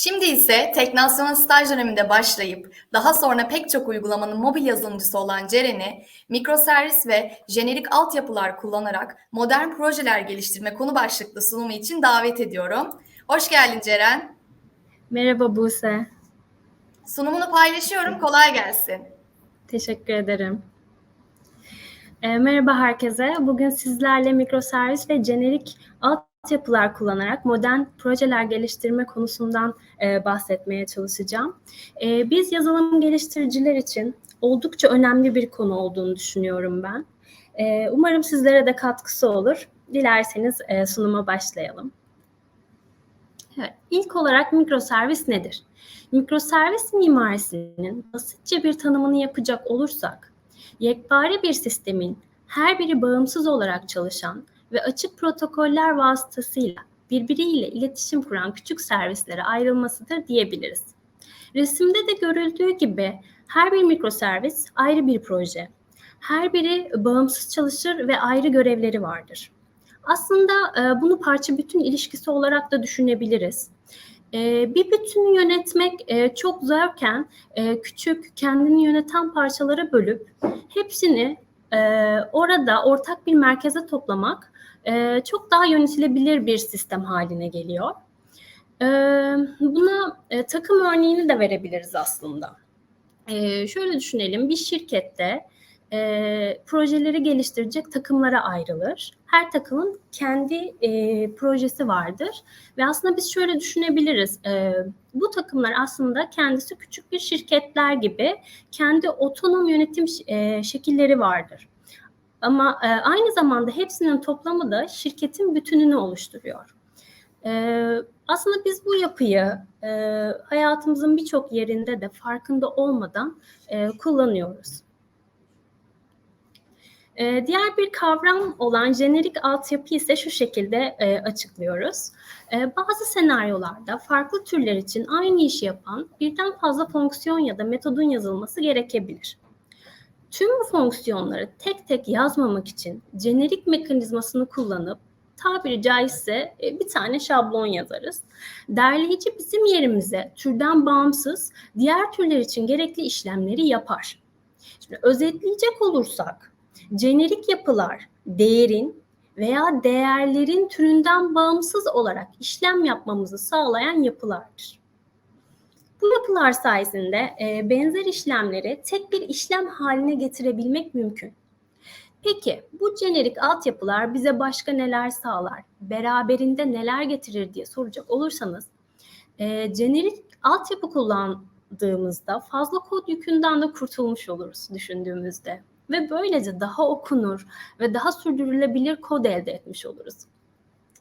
Şimdi ise Teknasyon'a staj döneminde başlayıp daha sonra pek çok uygulamanın mobil yazılımcısı olan Ceren'i mikroservis ve jenerik altyapılar kullanarak modern projeler geliştirme konu başlıklı sunumu için davet ediyorum. Hoş geldin Ceren. Merhaba Buse. Sunumunu paylaşıyorum. Kolay gelsin. Teşekkür ederim. E, merhaba herkese. Bugün sizlerle mikroservis ve jenerik altyapılar kullanarak modern projeler geliştirme konusundan e, bahsetmeye çalışacağım. E, biz yazılım geliştiriciler için oldukça önemli bir konu olduğunu düşünüyorum ben. E, umarım sizlere de katkısı olur. Dilerseniz e, sunuma başlayalım. Evet, ilk olarak mikroservis nedir? Mikroservis mimarisinin basitçe bir tanımını yapacak olursak, yekpare bir sistemin her biri bağımsız olarak çalışan ve açık protokoller vasıtasıyla birbiriyle iletişim kuran küçük servislere ayrılmasıdır diyebiliriz. Resimde de görüldüğü gibi her bir mikroservis ayrı bir proje. Her biri bağımsız çalışır ve ayrı görevleri vardır. Aslında e, bunu parça bütün ilişkisi olarak da düşünebiliriz. E, bir bütünü yönetmek e, çok zorken küçük kendini yöneten parçalara bölüp hepsini e, orada ortak bir merkeze toplamak e, çok daha yönetilebilir bir sistem haline geliyor. E, buna e, takım örneğini de verebiliriz aslında. E, şöyle düşünelim bir şirkette e, projeleri geliştirecek takımlara ayrılır. Her takımın kendi e, projesi vardır ve aslında biz şöyle düşünebiliriz. E, bu takımlar aslında kendisi küçük bir şirketler gibi kendi otonom yönetim e, şekilleri vardır. Ama e, aynı zamanda hepsinin toplamı da şirketin bütününü oluşturuyor. E, aslında biz bu yapıyı e, hayatımızın birçok yerinde de farkında olmadan e, kullanıyoruz. Ee, diğer bir kavram olan jenerik altyapı ise şu şekilde e, açıklıyoruz. E, bazı senaryolarda farklı türler için aynı işi yapan birden fazla fonksiyon ya da metodun yazılması gerekebilir. Tüm bu fonksiyonları tek tek yazmamak için jenerik mekanizmasını kullanıp tabiri caizse e, bir tane şablon yazarız. Derleyici bizim yerimize türden bağımsız diğer türler için gerekli işlemleri yapar. Şimdi özetleyecek olursak jenerik yapılar değerin veya değerlerin türünden bağımsız olarak işlem yapmamızı sağlayan yapılardır. Bu yapılar sayesinde e, benzer işlemleri tek bir işlem haline getirebilmek mümkün. Peki bu jenerik altyapılar bize başka neler sağlar? Beraberinde neler getirir diye soracak olursanız, e, jenerik altyapı kullandığımızda fazla kod yükünden de kurtulmuş oluruz düşündüğümüzde ve böylece daha okunur ve daha sürdürülebilir kod elde etmiş oluruz.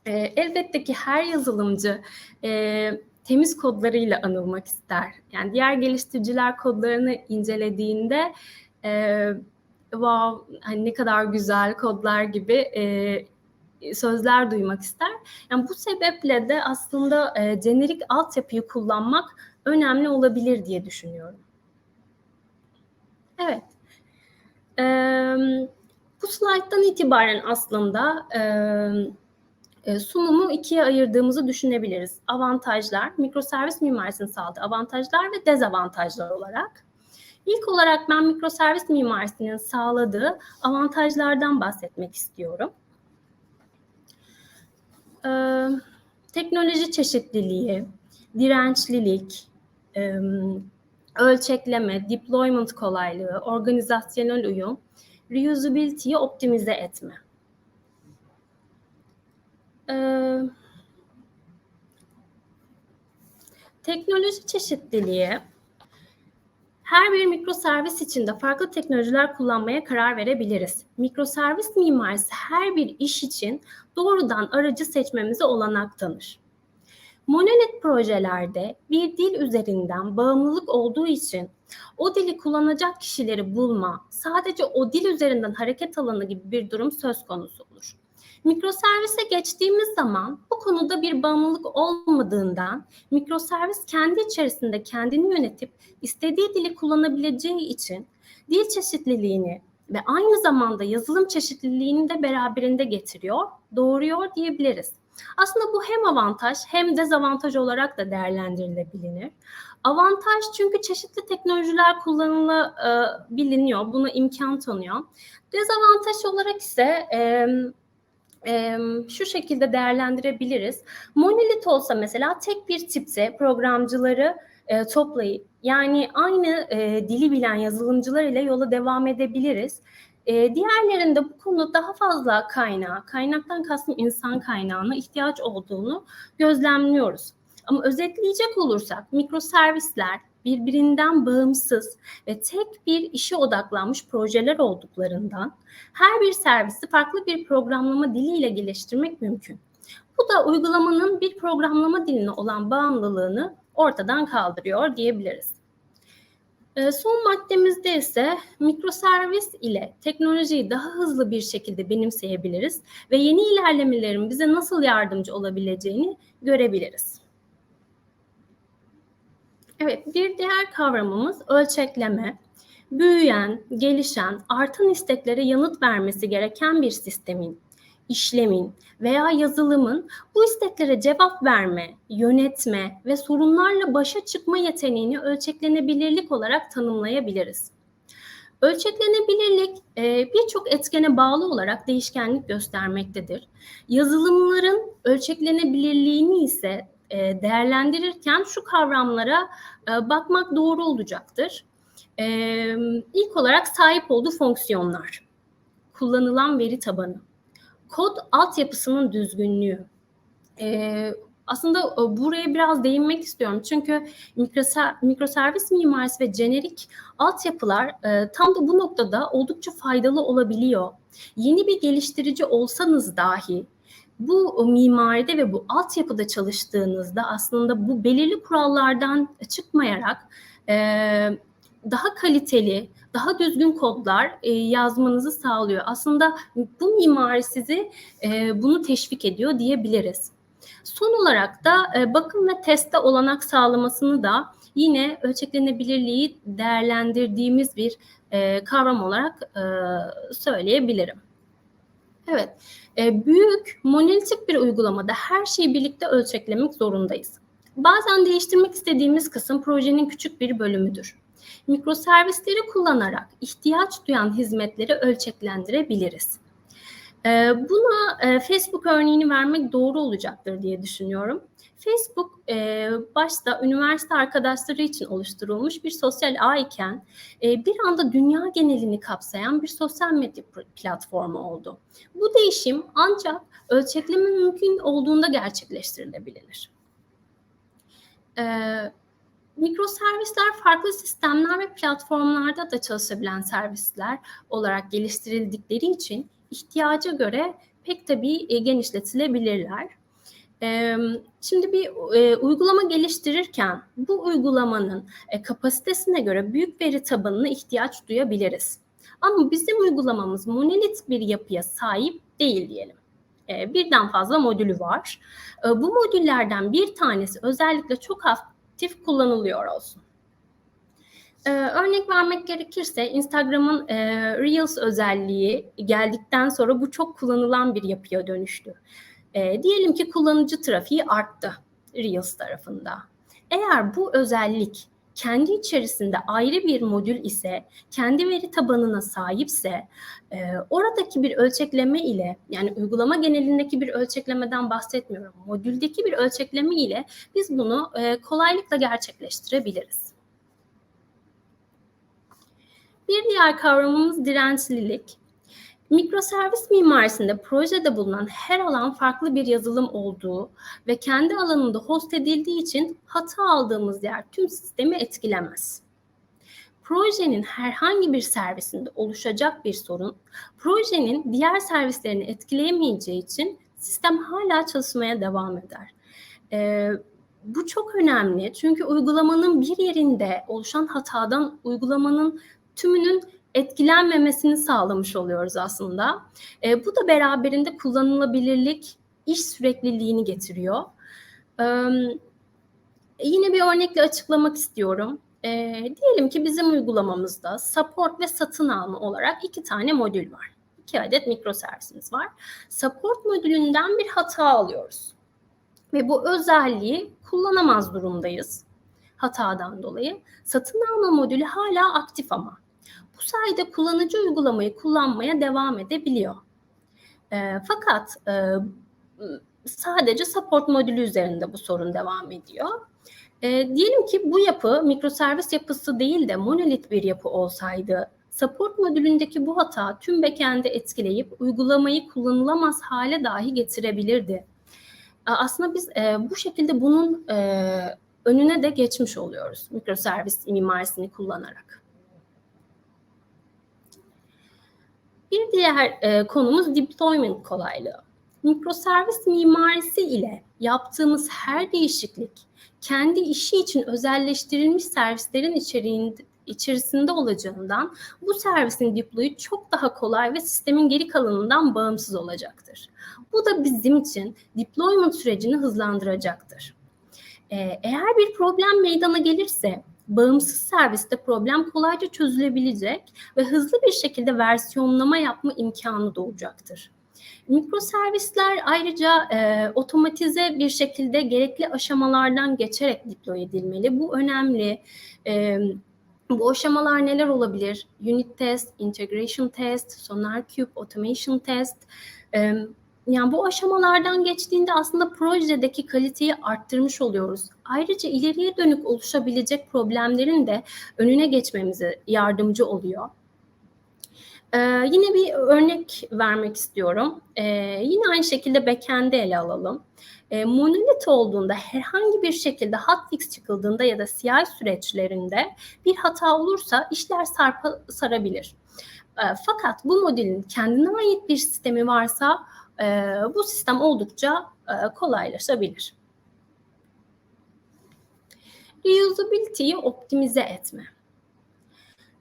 E, elbette ki her yazılımcı e, temiz kodlarıyla anılmak ister. Yani diğer geliştiriciler kodlarını incelediğinde e, wow hani ne kadar güzel kodlar gibi e, sözler duymak ister. Yani bu sebeple de aslında e, jenerik altyapıyı kullanmak önemli olabilir diye düşünüyorum. Evet. E, bu slayttan itibaren aslında e, sunumu ikiye ayırdığımızı düşünebiliriz. Avantajlar, mikroservis mimarisinin sağladığı avantajlar ve dezavantajlar olarak. İlk olarak ben mikroservis mimarisinin sağladığı avantajlardan bahsetmek istiyorum. Ee, teknoloji çeşitliliği, dirençlilik, e, ölçekleme, deployment kolaylığı, organizasyonel uyum, reusability'yi optimize etme. Ee, teknoloji çeşitliliği her bir mikroservis içinde farklı teknolojiler kullanmaya karar verebiliriz. Mikroservis mimarisi her bir iş için doğrudan aracı seçmemize olanak tanır. Monolit projelerde bir dil üzerinden bağımlılık olduğu için o dili kullanacak kişileri bulma, sadece o dil üzerinden hareket alanı gibi bir durum söz konusu olur. Mikroservise geçtiğimiz zaman bu konuda bir bağımlılık olmadığından mikroservis kendi içerisinde kendini yönetip istediği dili kullanabileceği için dil çeşitliliğini ve aynı zamanda yazılım çeşitliliğini de beraberinde getiriyor, doğuruyor diyebiliriz. Aslında bu hem avantaj hem dezavantaj olarak da değerlendirilebilir. Avantaj çünkü çeşitli teknolojiler kullanılabiliyor, buna imkan tanıyor. Dezavantaj olarak ise e, e, şu şekilde değerlendirebiliriz. Monolit olsa mesela tek bir tipte programcıları e, toplayıp yani aynı e, dili bilen yazılımcılar ile yola devam edebiliriz. E, diğerlerinde bu konuda daha fazla kaynağı, kaynaktan kastım insan kaynağına ihtiyaç olduğunu gözlemliyoruz. Ama özetleyecek olursak mikroservisler birbirinden bağımsız ve tek bir işe odaklanmış projeler olduklarından her bir servisi farklı bir programlama diliyle geliştirmek mümkün. Bu da uygulamanın bir programlama diline olan bağımlılığını ortadan kaldırıyor diyebiliriz. Ee, son maddemizde ise mikroservis ile teknolojiyi daha hızlı bir şekilde benimseyebiliriz ve yeni ilerlemelerin bize nasıl yardımcı olabileceğini görebiliriz. Evet, bir diğer kavramımız ölçekleme. Büyüyen, gelişen, artan isteklere yanıt vermesi gereken bir sistemin, işlemin veya yazılımın bu isteklere cevap verme, yönetme ve sorunlarla başa çıkma yeteneğini ölçeklenebilirlik olarak tanımlayabiliriz. Ölçeklenebilirlik e, birçok etkene bağlı olarak değişkenlik göstermektedir. Yazılımların ölçeklenebilirliğini ise e, değerlendirirken şu kavramlara e, bakmak doğru olacaktır. İlk olarak sahip olduğu fonksiyonlar, kullanılan veri tabanı, kod altyapısının düzgünlüğü. Ee, aslında e, buraya biraz değinmek istiyorum. Çünkü mikroser, mikroservis mimarisi ve jenerik altyapılar e, tam da bu noktada oldukça faydalı olabiliyor. Yeni bir geliştirici olsanız dahi bu mimaride ve bu altyapıda çalıştığınızda aslında bu belirli kurallardan çıkmayarak e, daha kaliteli, daha düzgün kodlar e, yazmanızı sağlıyor. Aslında bu mimari sizi e, bunu teşvik ediyor diyebiliriz. Son olarak da e, bakım ve teste olanak sağlamasını da yine ölçeklenebilirliği değerlendirdiğimiz bir e, kavram olarak e, söyleyebilirim. Evet, e, büyük monolitik bir uygulamada her şeyi birlikte ölçeklemek zorundayız. Bazen değiştirmek istediğimiz kısım projenin küçük bir bölümüdür mikroservisleri kullanarak ihtiyaç duyan hizmetleri ölçeklendirebiliriz. Ee, buna e, Facebook örneğini vermek doğru olacaktır diye düşünüyorum. Facebook e, başta üniversite arkadaşları için oluşturulmuş bir sosyal ağ iken e, bir anda dünya genelini kapsayan bir sosyal medya platformu oldu. Bu değişim ancak ölçekleme mümkün olduğunda gerçekleştirilebilir. Evet Mikroservisler farklı sistemler ve platformlarda da çalışabilen servisler olarak geliştirildikleri için ihtiyaca göre pek tabii e, genişletilebilirler. Şimdi bir e, uygulama geliştirirken bu uygulamanın e, kapasitesine göre büyük veri tabanına ihtiyaç duyabiliriz. Ama bizim uygulamamız monolit bir yapıya sahip değil diyelim. Birden fazla modülü var. Bu modüllerden bir tanesi özellikle çok aktif kullanılıyor olsun. Ee, örnek vermek gerekirse Instagram'ın e, Reels özelliği geldikten sonra bu çok kullanılan bir yapıya dönüştü. E, diyelim ki kullanıcı trafiği arttı Reels tarafında. Eğer bu özellik kendi içerisinde ayrı bir modül ise, kendi veri tabanına sahipse, e, oradaki bir ölçekleme ile, yani uygulama genelindeki bir ölçeklemeden bahsetmiyorum, modüldeki bir ölçekleme ile biz bunu e, kolaylıkla gerçekleştirebiliriz. Bir diğer kavramımız dirençlilik. Mikroservis mimarisinde projede bulunan her alan farklı bir yazılım olduğu ve kendi alanında host edildiği için hata aldığımız yer tüm sistemi etkilemez. Projenin herhangi bir servisinde oluşacak bir sorun, projenin diğer servislerini etkileyemeyeceği için sistem hala çalışmaya devam eder. Ee, bu çok önemli çünkü uygulamanın bir yerinde oluşan hatadan uygulamanın tümünün etkilenmemesini sağlamış oluyoruz aslında. E, bu da beraberinde kullanılabilirlik, iş sürekliliğini getiriyor. E, yine bir örnekle açıklamak istiyorum. E, diyelim ki bizim uygulamamızda support ve satın alma olarak iki tane modül var. iki adet mikroservisimiz var. Support modülünden bir hata alıyoruz. Ve bu özelliği kullanamaz durumdayız hatadan dolayı. Satın alma modülü hala aktif ama. Bu sayede kullanıcı uygulamayı kullanmaya devam edebiliyor. E, fakat e, sadece support modülü üzerinde bu sorun devam ediyor. E, diyelim ki bu yapı mikroservis yapısı değil de monolit bir yapı olsaydı support modülündeki bu hata tüm backend'i etkileyip uygulamayı kullanılamaz hale dahi getirebilirdi. Aslında biz e, bu şekilde bunun e, önüne de geçmiş oluyoruz mikroservis mimarisini kullanarak. Bir diğer e, konumuz deployment kolaylığı. Mikroservis mimarisi ile yaptığımız her değişiklik kendi işi için özelleştirilmiş servislerin içeriğinde, içerisinde olacağından bu servisin deployu çok daha kolay ve sistemin geri kalanından bağımsız olacaktır. Bu da bizim için deployment sürecini hızlandıracaktır. Ee, eğer bir problem meydana gelirse bağımsız serviste problem kolayca çözülebilecek ve hızlı bir şekilde versiyonlama yapma imkanı doğacaktır. Mikroservisler ayrıca e, otomatize bir şekilde gerekli aşamalardan geçerek deploy edilmeli. Bu önemli. E, bu aşamalar neler olabilir? Unit test, integration test, SonarQube, automation test. E, yani bu aşamalardan geçtiğinde aslında projedeki kaliteyi arttırmış oluyoruz. Ayrıca ileriye dönük oluşabilecek problemlerin de önüne geçmemize yardımcı oluyor. Ee, yine bir örnek vermek istiyorum. Ee, yine aynı şekilde backend'i ele alalım. Ee, monolit olduğunda herhangi bir şekilde hotfix çıkıldığında ya da CI süreçlerinde bir hata olursa işler sarpa, sarabilir. Ee, fakat bu modülün kendine ait bir sistemi varsa e, bu sistem oldukça e, kolaylaşabilir. Reusability'yi optimize etme.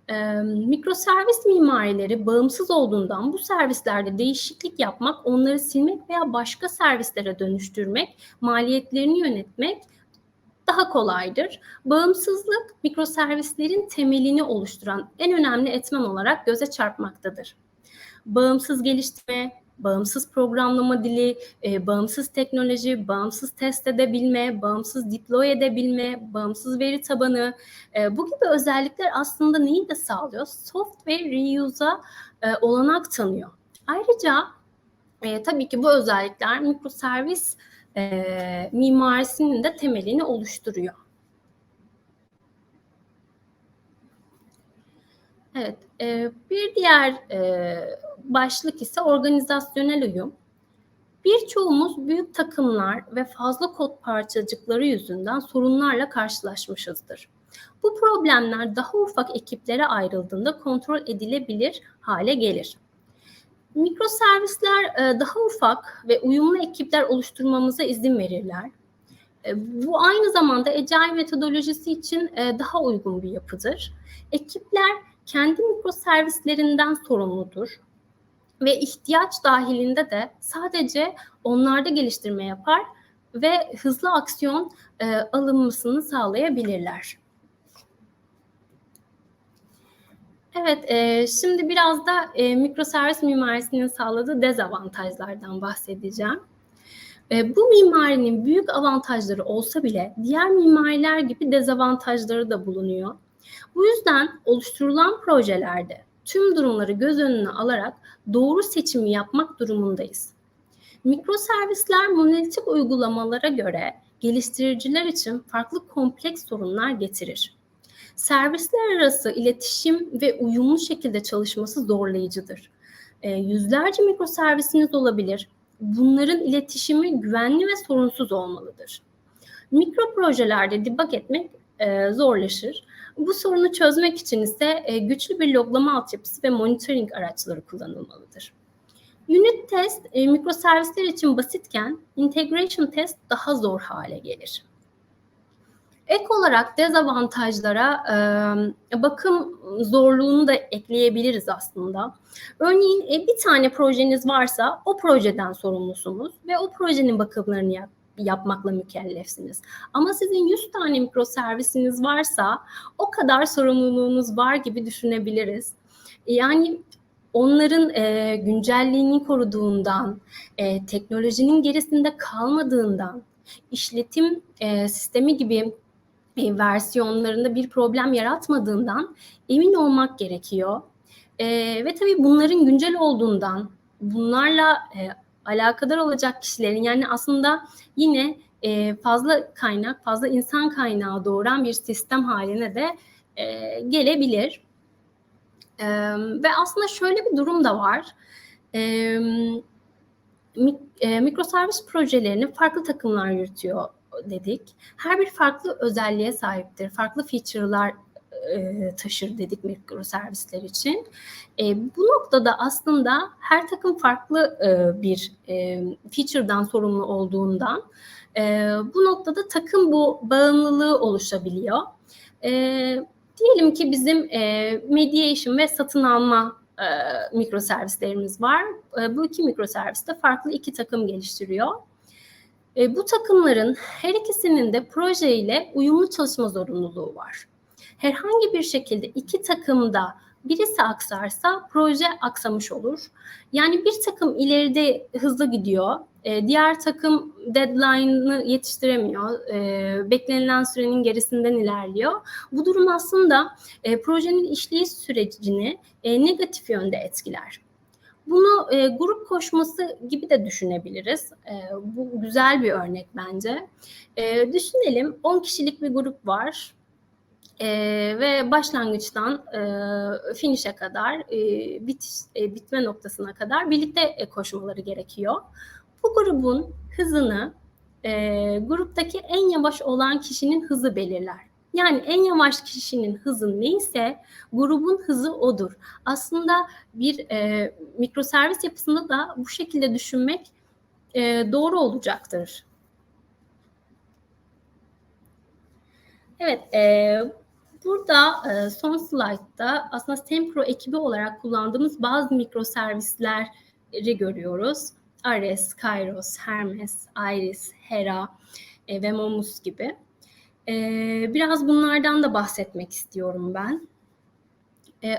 E, mikroservis mimarileri bağımsız olduğundan bu servislerde değişiklik yapmak, onları silmek veya başka servislere dönüştürmek, maliyetlerini yönetmek daha kolaydır. Bağımsızlık mikroservislerin temelini oluşturan en önemli etmen olarak göze çarpmaktadır. Bağımsız geliştirme, bağımsız programlama dili, e, bağımsız teknoloji, bağımsız test edebilme, bağımsız deploy edebilme, bağımsız veri tabanı e, bu gibi özellikler aslında neyi de sağlıyor? Software reuse'a e, olanak tanıyor. Ayrıca e, tabii ki bu özellikler mikroservis e, mimarisinin de temelini oluşturuyor. Evet, e, bir diğer e, başlık ise organizasyonel uyum. Birçoğumuz büyük takımlar ve fazla kod parçacıkları yüzünden sorunlarla karşılaşmışızdır. Bu problemler daha ufak ekiplere ayrıldığında kontrol edilebilir hale gelir. Mikroservisler e, daha ufak ve uyumlu ekipler oluşturmamıza izin verirler. E, bu aynı zamanda Agile metodolojisi için e, daha uygun bir yapıdır. Ekipler kendi mikroservislerinden sorumludur ve ihtiyaç dahilinde de sadece onlarda geliştirme yapar ve hızlı aksiyon e, alınmasını sağlayabilirler. Evet, e, şimdi biraz da e, mikroservis mimarisinin sağladığı dezavantajlardan bahsedeceğim. E, bu mimarinin büyük avantajları olsa bile diğer mimariler gibi dezavantajları da bulunuyor. Bu yüzden oluşturulan projelerde tüm durumları göz önüne alarak doğru seçimi yapmak durumundayız. Mikroservisler monolitik uygulamalara göre geliştiriciler için farklı kompleks sorunlar getirir. Servisler arası iletişim ve uyumlu şekilde çalışması zorlayıcıdır. E, yüzlerce mikroservisiniz olabilir. Bunların iletişimi güvenli ve sorunsuz olmalıdır. Mikro projelerde debug etmek e, zorlaşır. Bu sorunu çözmek için ise e, güçlü bir loglama altyapısı ve monitoring araçları kullanılmalıdır. Unit test e, mikroservisler için basitken integration test daha zor hale gelir. Ek olarak dezavantajlara e, bakım zorluğunu da ekleyebiliriz aslında. Örneğin e, bir tane projeniz varsa o projeden sorumlusunuz ve o projenin bakımlarını yap yapmakla mükellefsiniz. Ama sizin 100 tane mikroservisiniz varsa o kadar sorumluluğunuz var gibi düşünebiliriz. Yani onların e, güncelliğini koruduğundan, e, teknolojinin gerisinde kalmadığından, işletim e, sistemi gibi e, versiyonlarında bir problem yaratmadığından emin olmak gerekiyor. E, ve tabii bunların güncel olduğundan, bunlarla e, alakadar olacak kişilerin yani aslında yine e, fazla kaynak, fazla insan kaynağı doğuran bir sistem haline de e, gelebilir. E, ve aslında şöyle bir durum da var. E, mik, e, mikroservis projelerini farklı takımlar yürütüyor dedik. Her bir farklı özelliğe sahiptir. Farklı feature'lar e, taşır dedik mikroservisler için. E, bu noktada aslında her takım farklı e, bir e, feature'dan sorumlu olduğundan e, bu noktada takım bu bağımlılığı oluşabiliyor. E, diyelim ki bizim e, mediation ve satın alma e, mikroservislerimiz var. E, bu iki mikroservis de farklı iki takım geliştiriyor. E, bu takımların her ikisinin de proje ile uyumlu çalışma zorunluluğu var. Herhangi bir şekilde iki takımda birisi aksarsa proje aksamış olur. Yani bir takım ileride hızlı gidiyor, e, diğer takım deadline'ını yetiştiremiyor, e, beklenilen sürenin gerisinden ilerliyor. Bu durum aslında e, projenin işleyiş sürecini e, negatif yönde etkiler. Bunu e, grup koşması gibi de düşünebiliriz. E, bu güzel bir örnek bence. E, düşünelim 10 kişilik bir grup var. E, ve başlangıçtan e, finish'e kadar, e, bitiş, e, bitme noktasına kadar birlikte e, koşmaları gerekiyor. Bu grubun hızını e, gruptaki en yavaş olan kişinin hızı belirler. Yani en yavaş kişinin hızı neyse grubun hızı odur. Aslında bir e, mikroservis yapısında da bu şekilde düşünmek e, doğru olacaktır. Evet, e, burada e, son slaytta aslında Sempro ekibi olarak kullandığımız bazı mikroservisleri görüyoruz. Ares, Kairos, Hermes, Iris, Hera e, ve Momus gibi. E, biraz bunlardan da bahsetmek istiyorum ben.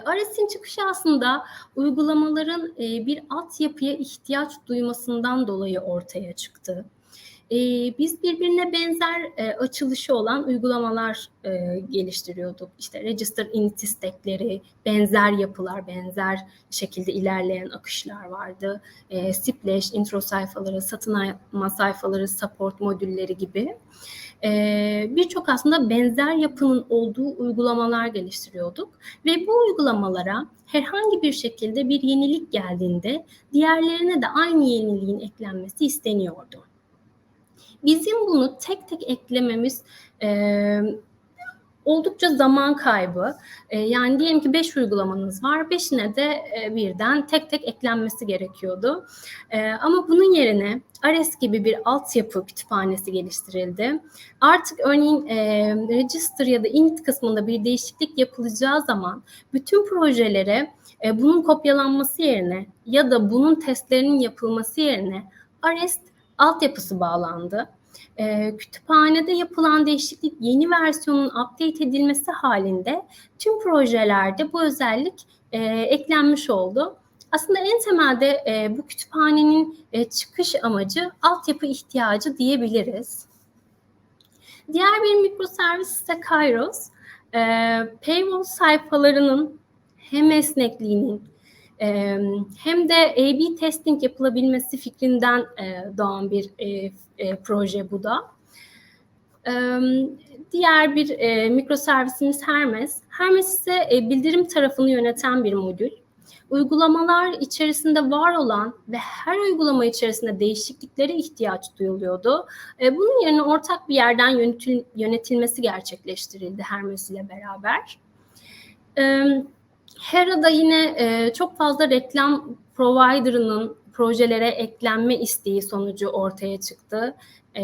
Ares'in çıkışı aslında uygulamaların bir altyapıya ihtiyaç duymasından dolayı ortaya çıktı. E, biz birbirine benzer e, açılışı olan uygulamalar e, geliştiriyorduk. İşte register init stack'leri, benzer yapılar, benzer şekilde ilerleyen akışlar vardı. E, splash, intro sayfaları, satın alma sayfaları, support modülleri gibi. E, Birçok aslında benzer yapının olduğu uygulamalar geliştiriyorduk. Ve bu uygulamalara herhangi bir şekilde bir yenilik geldiğinde diğerlerine de aynı yeniliğin eklenmesi isteniyordu. Bizim bunu tek tek eklememiz e, oldukça zaman kaybı. E, yani diyelim ki 5 uygulamanız var. 5'ine de e, birden tek tek eklenmesi gerekiyordu. E, ama bunun yerine Ares gibi bir altyapı kütüphanesi geliştirildi. Artık örneğin e, register ya da init kısmında bir değişiklik yapılacağı zaman bütün projelere e, bunun kopyalanması yerine ya da bunun testlerinin yapılması yerine Ares altyapısı bağlandı. E, kütüphanede yapılan değişiklik yeni versiyonun update edilmesi halinde tüm projelerde bu özellik e, eklenmiş oldu. Aslında en temelde e, bu kütüphanenin e, çıkış amacı altyapı ihtiyacı diyebiliriz. Diğer bir mikroservis ise Kairos. E, paywall sayfalarının hem esnekliğinin hem de A-B testing yapılabilmesi fikrinden doğan bir proje bu da. Diğer bir e, mikroservisimiz Hermes. Hermes ise bildirim tarafını yöneten bir modül. Uygulamalar içerisinde var olan ve her uygulama içerisinde değişikliklere ihtiyaç duyuluyordu. Bunun yerine ortak bir yerden yönetil, yönetilmesi gerçekleştirildi Hermes ile beraber. Evet. Hera'da yine e, çok fazla reklam provider'ının projelere eklenme isteği sonucu ortaya çıktı. E,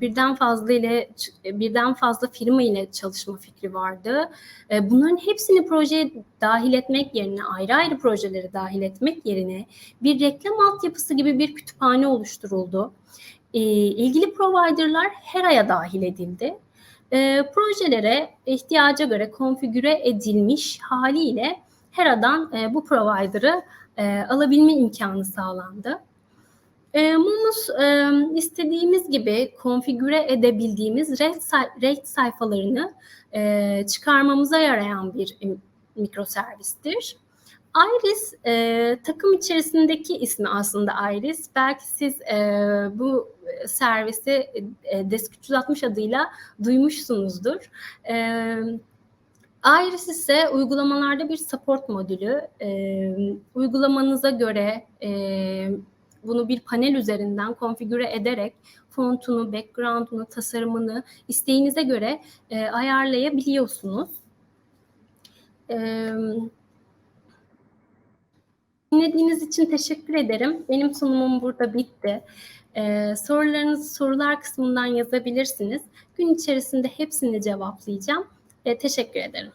birden fazla ile birden fazla firma ile çalışma fikri vardı. E, bunların hepsini projeye dahil etmek yerine ayrı ayrı projeleri dahil etmek yerine bir reklam altyapısı gibi bir kütüphane oluşturuldu. E, ilgili provider'lar Hera'ya dahil edildi. E, projelere ihtiyaca göre konfigüre edilmiş haliyle Hera'dan e, bu provider'ı e, alabilme imkanı sağlandı. E, Mumus e, istediğimiz gibi konfigüre edebildiğimiz RAID sayfalarını e, çıkarmamıza yarayan bir e, mikroservistir. Iris e, takım içerisindeki ismi aslında Iris. Belki siz e, bu servisi e, Desk 360 adıyla duymuşsunuzdur. E, Iris ise uygulamalarda bir support modülü. E, uygulamanıza göre e, bunu bir panel üzerinden konfigüre ederek fontunu, background'unu, tasarımını isteğinize göre e, ayarlayabiliyorsunuz. E, Dinlediğiniz için teşekkür ederim. Benim sunumum burada bitti. Ee, sorularınızı sorular kısmından yazabilirsiniz. Gün içerisinde hepsini cevaplayacağım. Ee, teşekkür ederim.